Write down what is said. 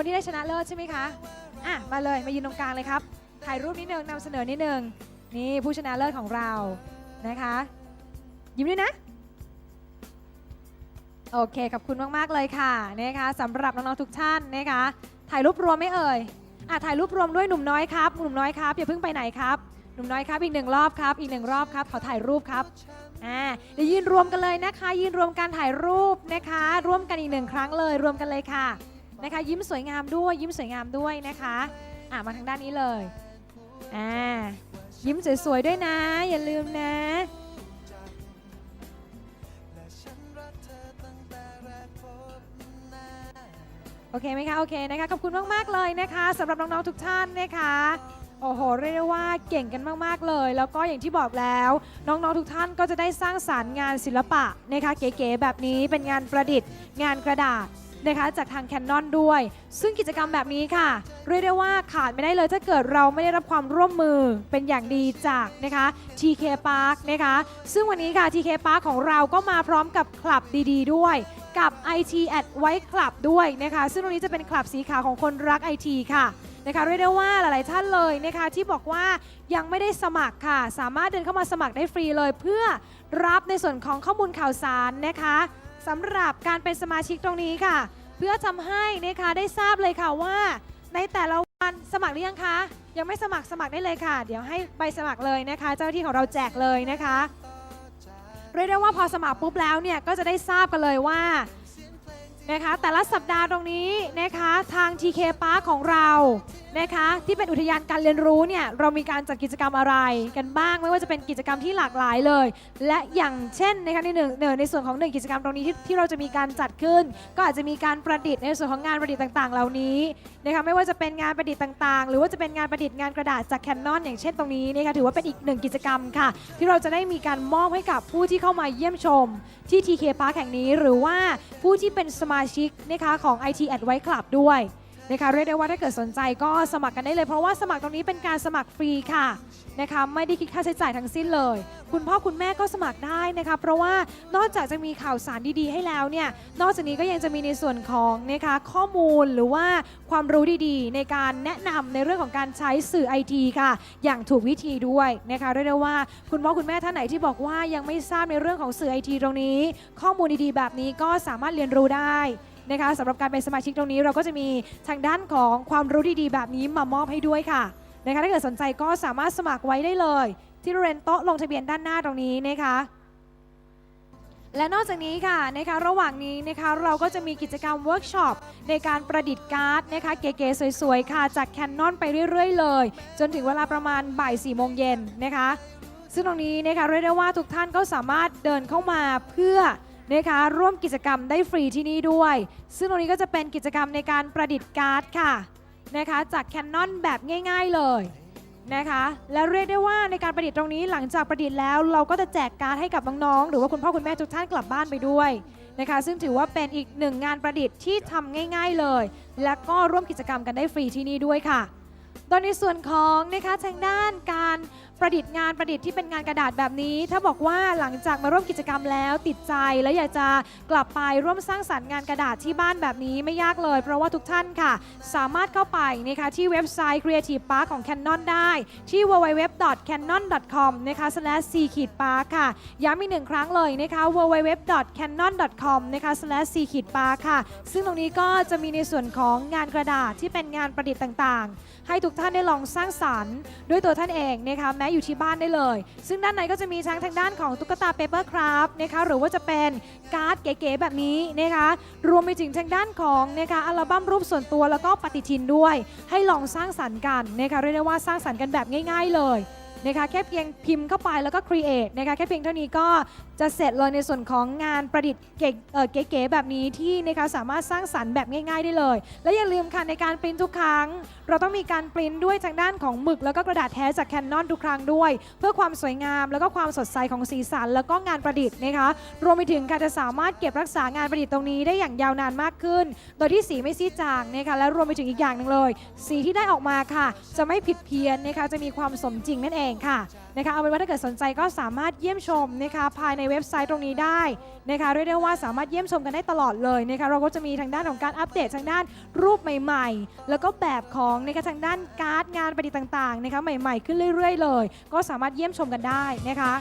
คนที่ได้ชนะเลิศใช่ไหมคะอะมาเลยมายืนตรงกลางเลยครับถ่ายรูปนิดนึงนำเสนอนิดนึงนี่ผู้ชนะเลิศของเรานะคะ ยิ้มด้วยนะ โอเคขอบคุณมากๆเลยค่ะนะคะสำหรับน้องๆทุกท่านนะคะถ่ายรูปรวมไม่เอ่ยอะถ่ายรูปรวมด้วยหนุ่มน้อยครับหนุ่มน้อยครับอย่าเพิ่งไปไหนครับหนุ่มน้อยครับอีกหนึ่งรอบครับ อีกหนึ่งรอบครับขอถ่ายรูปครับอ่าเดี๋ยวยืนรวมกันเลยนะคะ ยืนรวมการถ่ายรูปนะคะ ร่วมกันอีกหนึ่งครั้งเลยรวมกันเลยค่ะ นะคะ ยิ้มสวยงามด้วย ยิ้มสวยงามด้วยนะคะอะมาทางด้านนี้เลยอ่ายิ้มสวยๆด้วยนะ อย่าลืมนะโอเคไหมคะโอเคนะคะขอบคุณมากๆเลยนะคะสำหรับน้องๆทุกท่านนะคะโอ้โหเรียกได้ว่าเก่งกันมากๆเลย แล้วก็อย่างที่บอกแล้ว น้องๆทุกท่านก็จะได้สร้างสารรค์งานศิลปะนะคะเก๋ๆแบบนี้เป็นงานประดิษฐ์ งานกระดาษ นะคะจากทางแคนนอนด้วย ซึ่งกิจกรรมแบบนี้ค่ะ เรียกได้ว่าขาดไม่ได้เลยถ้าเกิดเราไม่ได้รับความร่วมมือเป็นอย่างดีจากนะคะ TK Park นะคะ ซึ่งวันนี้ค่ะ TK Park ของเราก็มาพร้อมกับคลับดีๆ ด้วย กับ IT at White Club ด้วยนะคะ ซึ่งตรงนี้จะเป็นคลับสีขาวของคนรัก IT ค่ะนะคะเรียกได้ว่าหลาย ๆ ท่านเลยนะคะที่บอกว่ายังไม่ได้สมัครค่ะ สามารถเดินเข้ามาสมัครได้ฟรีเลย เพื่อรับในส่วนของข้อมูลข่าวสารนะคะ สำหรับการเป็นสมาชิกตรงนี้ค่ะ เพื่อทำให้นะคะได้ทราบเลยค่ะว่า ในแต่ละวันสมัครหรือยังคะ ยังไม่สมัครสมัครได้เลยค่ะ เดี๋ยวให้ใบสมัครเลยนะคะ เจ้าหน้าที่ของเราแจกเลยนะคะเรียกได้ว่าพอสมัครปุ๊บแล้วเนี่ยก็จะได้ทราบกันเลยว่านะคะแต่ละสัปดาห์ตรงนี้นะคะทาง TK Park ของเรา นะคะที่เป็นอุทยานการเรียนรู้เนี่ยเรามีการจัดกิจกรรมอะไรกันบ้าง ไม่ว่าจะเป็นกิจกรรมที่หลากหลายเลย และอย่างเช่นนะคะในหนึ่งในส่วนของหนึ่งกิจกรรมตรงนี้ที่ที่เราจะมีการจัดขึ้น ก็อาจจะมีการประดิษฐ์ในส่วนของงานประดิษฐ์ต่างๆ เหล่านี้นะคะไม่ว่าจะเป็นงานประดิษฐ์ต่างๆ หรือว่าจะเป็นงานประดิษฐ์งานกระดาษจากแคนนอนอย่างเช่นตรงนี้นะคะถือว่าเป็นอีกหนึ่งกิจกรรมค่ะ ที่เราจะได้มีการมอบให้กับผู้ที่เข้ามาเยี่ยมชม ที่ TK Park แห่งนี้ หรือว่าผู้ที่เป็นสมาชิกนะคะของ IT at White Club ด้วย นะคะเรียกได้ว่าถ้าเกิดสนใจก็สมัครกันได้เลย เพราะว่าสมัครตรงนี้เป็นการสมัครฟรีค่ะนะคะไม่ได้คิดค่าใช้จ่ายทั้งสิ้นเลย คุณพ่อคุณแม่ก็สมัครได้นะคะเพราะว่านอกจากจะมีข่าวสารดีๆ ให้แล้วเนี่ยนอกจากนี้ก็ยังจะมีในส่วนของนะคะข้อมูลหรือว่าความรู้ดีๆ ในการแนะนำในเรื่องของการใช้สื่อไอทีค่ะ อย่างถูกวิธีด้วยนะคะเรียกได้ว่าคุณพ่อคุณแม่ท่านไหนที่บอกว่ายังไม่ทราบในเรื่องของสื่อไอทีตรงนี้ ข้อมูลดีๆ แบบนี้ก็สามารถเรียนรู้ได้ นะคะสำหรับการเป็นสมาชิกตรงนี้เราก็จะมีทางด้านของความรู้ดีๆ แบบนี้มามอบให้ด้วยค่ะนะคะถ้าเกิดสนใจก็สามารถสมัครไว้ได้เลย ที่บริเวณโต๊ะลงทะเบียนด้านหน้าตรงนี้นะคะและนอกจากนี้ค่ะนะคะระหว่างนี้นะคะเราก็จะมีกิจกรรมเวิร์กช็อปในการประดิษฐ์การ์ดนะคะเก๋ๆสวยๆค่ะจากแคนนอนไปเรื่อยๆเลย จนถึงเวลาประมาณบ่าย4โมงเย็นนะคะซึ่งตรงนี้นะคะเรียกได้ว่าทุกท่านก็สามารถเดินเข้ามาเพื่อ นะคะร่วมกิจกรรมได้ฟรีที่นี่ด้วย ซึ่งตรงนี้ก็จะเป็นกิจกรรมในการประดิษฐ์การ์ดค่ะนะคะจากแคนนอนแบบง่าย ๆเลยนะคะและเรียกได้ว่าในการประดิษฐ์ตรงนี้หลังจากประดิษฐ์แล้ว เราก็จะแจกการดให้กับน้องๆหรือว่าคุณพ่อคุณแม่ทุกท่านกลับบ้านไปด้วยนะคะซึ่งถือว่าเป็นอีกหนึ่งงานประดิษฐ์ที่ทำง่าย ๆเลย และก็ร่วมกิจกรรมกันได้ฟรีที่นี่ด้วยค่ะ โดยในส่วนของนะคะทางด้านการประดิษฐ์งานประดิษฐ์ที่เป็นงานกระดาษแบบนี้ ถ้าบอกว่าหลังจากมาร่วมกิจกรรมแล้วติดใจ และอยากจะกลับไปร่วมสร้างสรรค์งานกระดาษที่บ้านแบบนี้ไม่ยากเลย เพราะว่าทุกท่านค่ะ สามารถเข้าไปนะคะที่เว็บไซต์ Creative Park ของ Canon ได้ที่ www.canon.com นะคะ slash c-park ค่ะย้ำอีกหนึ่งครั้งเลยนะคะ www.canon.com นะคะ slash c-park ค่ะ ซึ่งตรงนี้ก็จะมีในส่วนของงานกระดาษที่เป็นงานประดิษฐ์ต่าง ๆ ให้ทุกท่านได้ลองสร้างสรรค์ ด้วยตัวท่านเองนะคะแม้อยู่ที่บ้านได้เลย ซึ่งด้านในก็จะมีทั้งทางด้านของตุ๊กตาเปเปอร์คราฟนะคะหรือว่าจะเป็นการ์ดเก๋ๆแบบนี้นะคะรวมไปถึงทางด้านของนะคะอัลบั้มรูปส่วนตัวแล้วก็ปฏิทินด้วย ให้ลองสร้างสรรค์กันนะคะเรียกได้ว่าสร้างสรรค์กันแบบง่าย ๆ เลย นะคะแค่เพียงพิมพ์เข้าไปแล้วก็ create นะคะแค่เพียงเท่านี้ก็จะเสร็จเลยในส่วนของงานประดิษฐ์เก๋เก๋ๆแบบนี้ที่นะคะสามารถสร้างสรรค์แบบง่าย ๆได้เลย และอย่าลืมค่ะในการปริ้นทุกครั้ง เราต้องมีการปริ้นด้วยทางด้านของหมึก แล้วก็กระดาษแท้จากแคนนอนทุกครั้งด้วย เพื่อความสวยงาม แล้วก็ความสดใสของสีสัน แล้วก็งานประดิษฐ์นะคะรวมไปถึงค่ะจะสามารถเก็บรักษางานประดิษฐ์ตรงนี้ได้อย่างยาวนานมากขึ้น โดยที่สีไม่ซีดจางนะคะและรวมไปถึงอีกอย่างหนึ่งเลย สีที่ได้ออกมาค่ะ จะไม่ผิดเพี้ยนนะคะจะมีความสมจริงนั่นเององค่ะนะคะเอาเป็นว่าถ้าเกิดสนใจก็สามารถเยี่ยมชมนะคะภายในเว็บไซต์ตรงนี้ได้นะคะเรียกได้ว่าสามารถเยี่ยมชมกันได้ตลอดเลยนะคะเราก็จะมีทางด้านของการอัปเดตทางด้านรูปใหม่ๆ แล้วก็แบบของนะคะทางด้านการ์ดงานประดิษฐ์ต่างๆนะคะใหม่ๆ ขึ้นเรื่อย ๆ เลย ก็สามารถเยี่ยมชมกันได้นะคะ